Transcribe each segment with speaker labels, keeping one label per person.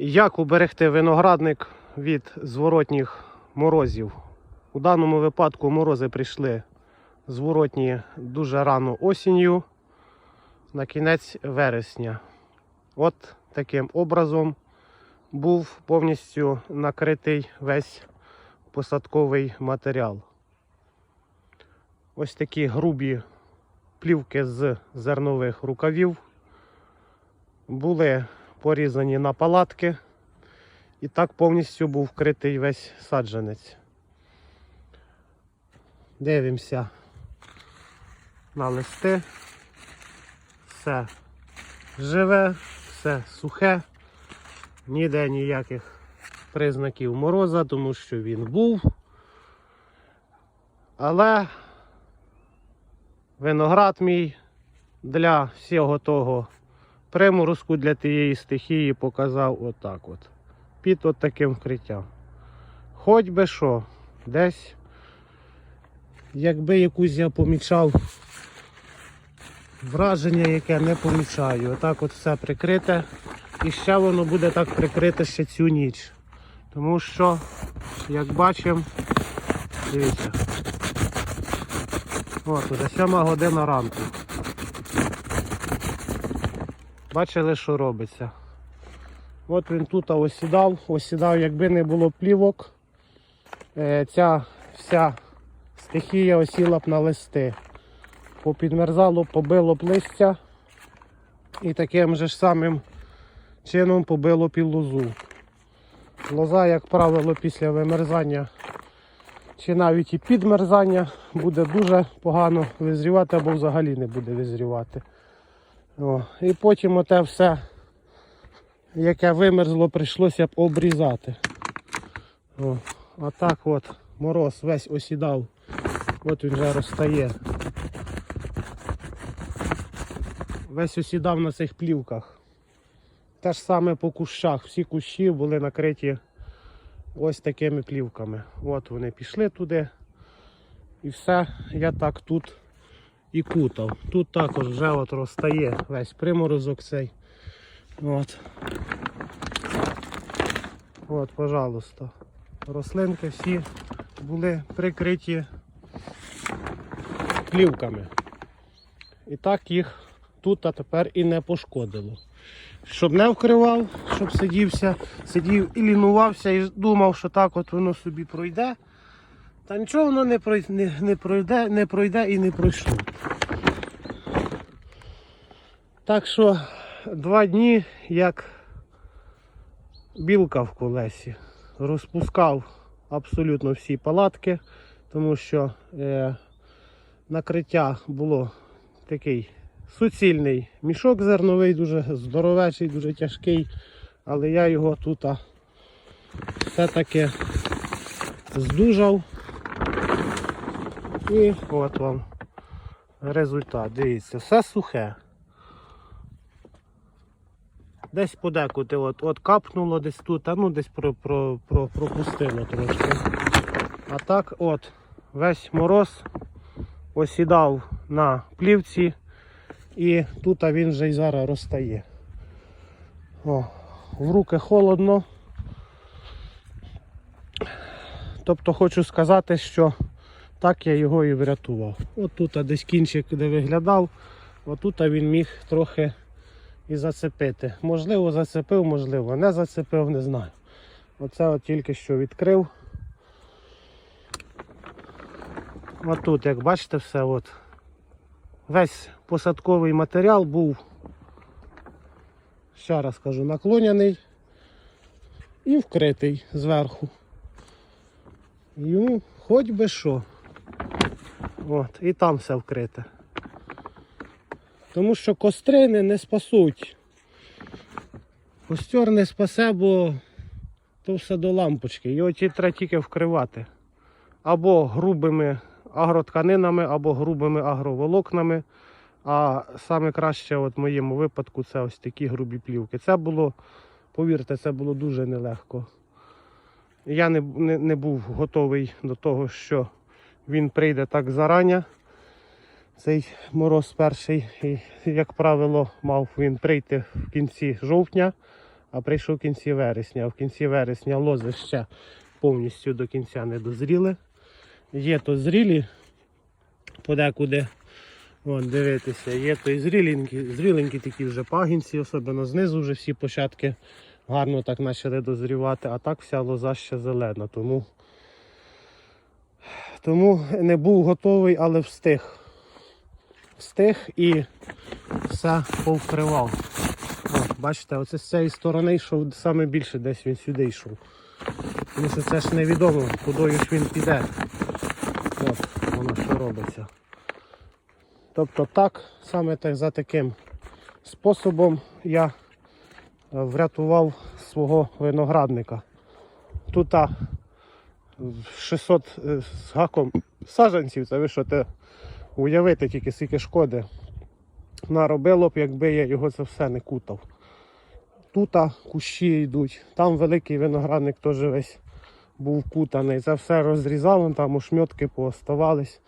Speaker 1: Як уберегти виноградник від зворотніх морозів? У даному випадку морози прийшли зворотні дуже рано осінню на кінець вересня. От таким образом був повністю накритий весь посадковий матеріал. Ось такі грубі плівки з зернових рукавів були порізані на палатки, і так повністю був вкритий весь саджанець. Дивимося на листи. Все живе, все сухе, ніде ніяких признаків мороза, тому що він був. Але виноград мій для всього того приморозку для тієї стихії показав отак от. Під от таким вкриттям. Хоч би що, десь, якби якусь я помічав враження, яке не помічаю. Отак от все прикрите. І ще воно буде так прикрите ще цю ніч. Тому що, як бачимо, дивіться. От, уже сьома година ранку. Бачили, що робиться. От він тут осідав, осідав, якби не було плівок, е, ця вся стихія осіла б на листи. Попідмерзало, побило б листя і таким же ж самим чином побило б і лозу. Лоза, як правило, після вимерзання чи навіть і підмерзання буде дуже погано визрівати або взагалі не буде визрівати. О, і потім оте все, яке вимерзло, прийшлося б обрізати. О, так от мороз весь осідав. От він вже розстає. Весь осідав на цих плівках. Те ж саме по кущах. Всі кущі були накриті ось такими плівками. От вони пішли туди. І все, я так тут і кутав. Тут також вже от весь приморозок цей. От. От, пожалуйста. Рослинки всі були прикриті плівками. І так їх тут а тепер і не пошкодило. Щоб не вкривав, щоб сидівся, сидів і лінувався і думав, що так от воно собі пройде. Та нічого воно не пройде, не, не пройде, не пройде і не пройшло. Так що два дні як білка в колесі. Розпускав абсолютно всі палатки, тому що е, накриття було такий суцільний мішок зерновий, дуже здоровечий, дуже тяжкий, але я його тут все-таки здужав. І от вам результат. Дивіться, все сухе. Десь подекуди от, от капнуло десь тут, а ну десь про, про, про, пропустило трошки. А так от весь мороз осідав на плівці і тут він вже й зараз розтає. О, в руки холодно. Тобто хочу сказати, що так я його і врятував. От тут десь кінчик де виглядав, отут він міг трохи і зацепити. Можливо, зацепив, можливо, не зацепив, не знаю. Оце от тільки що відкрив. От тут, як бачите, все от. Весь посадковий матеріал був, ще раз кажу, наклоняний і вкритий зверху. Йому хоч би що. От, і там все вкрите. Тому що кострини не спасуть. Костер не спасе, бо то все до лампочки. Його ті треба тільки вкривати. Або грубими агротканинами, або грубими агроволокнами. А саме краще от в моєму випадку це ось такі грубі плівки. Це було, повірте, це було дуже нелегко. Я не, не, не був готовий до того, що він прийде так зарання. Цей мороз перший, і, як правило, мав він прийти в кінці жовтня, а прийшов в кінці вересня. В кінці вересня лози ще повністю до кінця не дозріли. Є то зрілі, подекуди. Вон, дивитися, є то і зріленькі, зріленькі такі вже пагінці, особливо знизу вже всі початки гарно так почали дозрівати, а так вся лоза ще зелена. Тому, тому не був готовий, але встиг. Встиг і все повкривав. О, бачите, оце з цієї сторони йшов саме більше, десь він сюди йшов. Тому що це ж невідомо, кудою ж він піде. От, воно що робиться. Тобто так, саме так за таким способом я е, врятував свого виноградника. Тут 600 е, з гаком саджанців, це ви що те уявити тільки скільки шкоди наробило б, якби я його це все не кутав. Тут кущі йдуть, там великий виноградник теж весь був кутаний. Це все розрізав, там ошмьотки пооставались.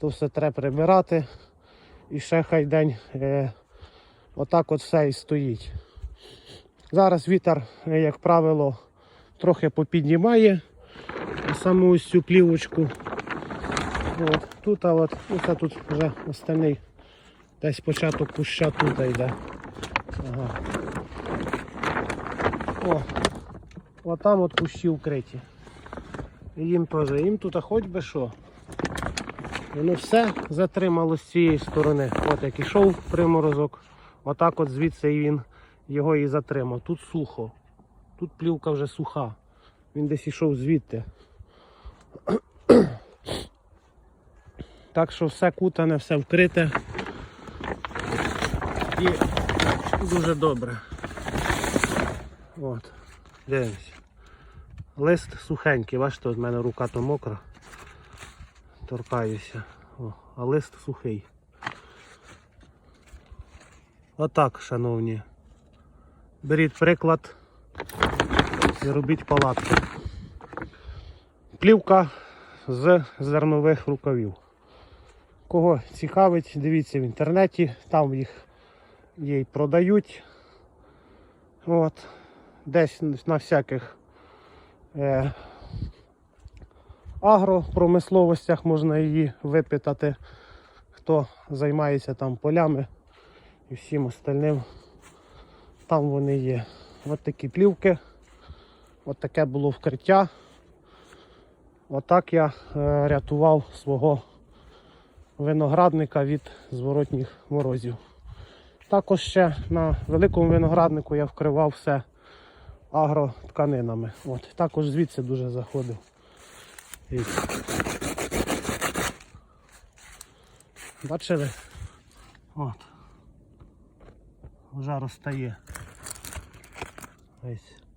Speaker 1: То все треба прибирати. І ще хай день е, отак от все і стоїть. Зараз вітер, е, як правило, трохи попіднімає саму ось цю плівочку. От, тут, а от, ну, тут вже остальний десь початок куща тут йде. Ага. О, от там от кущі вкриті. І їм теж, їм тут а хоч би що. Воно все затримало з цієї сторони. От як ішов приморозок, отак от звідси і він його і затримав. Тут сухо. Тут плівка вже суха. Він десь ішов звідти. Так що все кутане, все вкрите. І дуже добре. От, дивимось. Лист сухенький, бачите, от в мене рука то мокра. Торкаюся. О, а лист сухий. Отак, шановні. Беріть приклад і робіть палатку. Плівка з зернових рукавів. Кого цікавить, дивіться в інтернеті, там їх їй продають. От. Десь на всяких е, агропромисловостях можна її випитати, хто займається там полями і всім остальним. Там вони є. От такі плівки, от таке було вкриття. Отак я е, рятував свого виноградника від зворотніх морозів. Також ще на великому винограднику я вкривав все агротканинами. От, також звідси дуже заходив. Бачили? От. Вже розтає. Ось.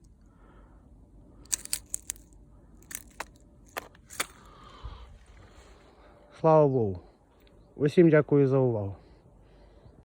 Speaker 1: Слава Богу. Усім дякую за увагу.